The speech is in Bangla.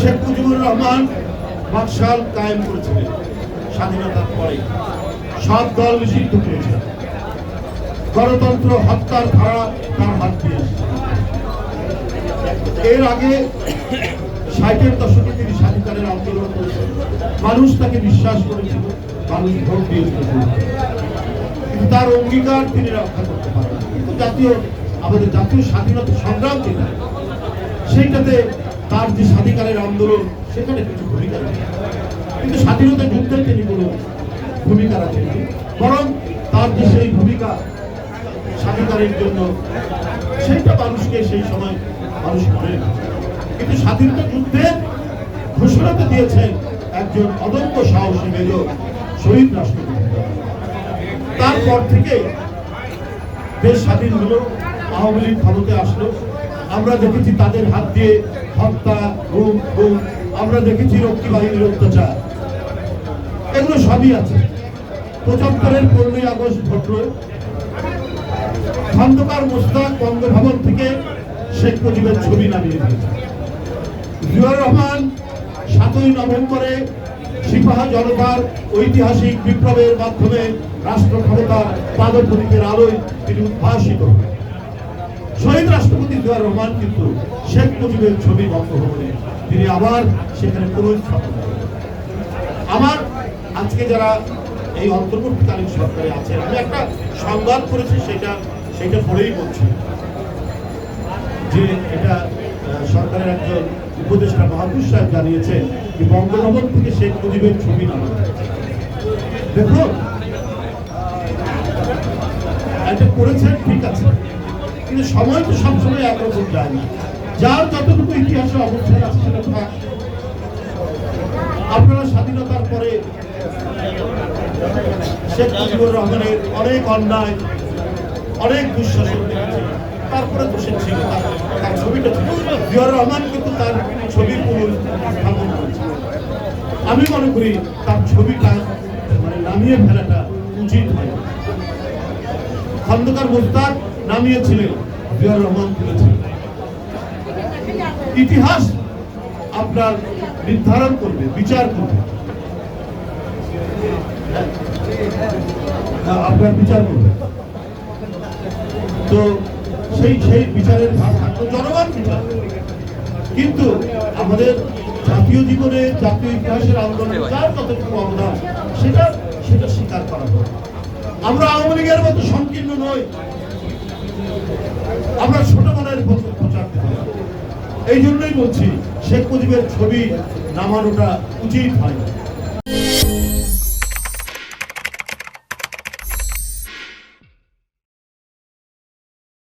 শেখ মুজিবুর রহমান বাকশাল কায়েম করেছিলেন স্বাধীনতার পরে সব দল নিষিদ্ধ করেছে গণতন্ত্র হত্যার ধারা তার হাত দিয়ে। এর আগে ষাটের দশকে তিনি স্বাধিকারের আন্দোলন করেছেন। মানুষ তাকে বিশ্বাস করেছিল, মানুষ ভোট দিয়েছিল। কিন্তু তার অঙ্গীকার তিনি রক্ষা করতে পারেন কিন্তু জাতীয়, আমাদের জাতীয় স্বাধীনতা সংগ্রাম যেটা, সেইটাতে তার যে স্বাধিকারের আন্দোলন, সেখানে কিছু ভূমিকা রাখে কিন্তু স্বাধীনতা যুদ্ধে তিনি কোনো ভূমিকা রাখেননি। বরং তার যে সেই ভূমিকা স্বাধিকারের জন্য, সেইটা মানুষকে সেই সময় মানুষ মনে কিন্তু স্বাধীনতা যুদ্ধে ঘোষণাতে দিয়েছেন একজন অদম্য সাহসী মেজর শহীদ রাষ্ট্রপতি। তারপর থেকে দেশ স্বাধীন হলো, আওয়ামী লীগ ক্ষমতে আসলো। আমরা দেখেছি তাদের হাত দিয়ে হত্যা, গুম গুম আমরা দেখেছি রক্ষী বাহিনীর অত্যাচার। এগুলো সবই আছে। পঁচাত্তরের পনেরোই আগস্ট ঘটলো খন্দকার মোস্তাক বঙ্গভবন থেকে শেখ মুজিবের ছবি নামিয়ে দিয়েছে। জিয়াউর রহমান, সাতই নভেম্বরে সিপাহা জনতার ঐতিহাসিক বিপ্লবের মাধ্যমে রাষ্ট্র ক্ষমতার পাদপ্রদীপের আলোয় তিনি উদ্ভাসিত হন। শহীদ রাষ্ট্রপতি জিয়াউর রহমান কিন্তু শেখ মুজিবের ছবি বঙ্গভবনে তিনি আবার সেখানে পুনঃস্থাপন করেন। আমার আজকে যারা এই অন্তর্বর্তীকালীন সরকারে আছেন, আমি একটা সংবাদ করেছি সেটা সেটা পড়েই বলছি যে এটা সরকারের একজন উপদেষ্টা মাহবুব সাহেব জানিয়েছেন যে বঙ্গভবন থেকে শেখ মুজিবের ছবি নামা দেখুন, এটা করেছেন, ঠিক আছে কিন্তু সময় তো সবসময় একরকম যায় না। যার যতটুকু ইতিহাসে অবস্থান আছে সেটা আপনারা স্বাধীনতার পরে শেখ মুজিবুর রহমানের অনেক অন্যায়, অনেক দুঃশাসন তারপরে সে ছিল তার- ছবিটা ছিল। রহমান কিন্তু তার ছবির করেছে। আমি মনে করি তার ছবিটা মানে নামিয়ে ফেলাটা উচিত হয় খন্দকার মোস্তাক নামিয়েছিলেন। জিয়াউর রহমান তুলেছিলেন ইতিহাস আপনার নির্ধারণ করবে, বিচার করবে। আপনার বিচার করবে। তো সেই সেই বিচারের ভাগ থাকল জনগণ বিচার। কিন্তু আমাদের জাতীয় জীবনে, জাতীয় ইতিহাসের আন্দোলনে যার কতটুকু অবদান, সেটা সেটা স্বীকার করা আমরা আওয়ামী লীগের মতো সংকীর্ণ নই। আমরা ছোট মনের প্রচার। এই জন্যই বলছি শেখ মুজিবের ছবি নামানোটা উচিত হয়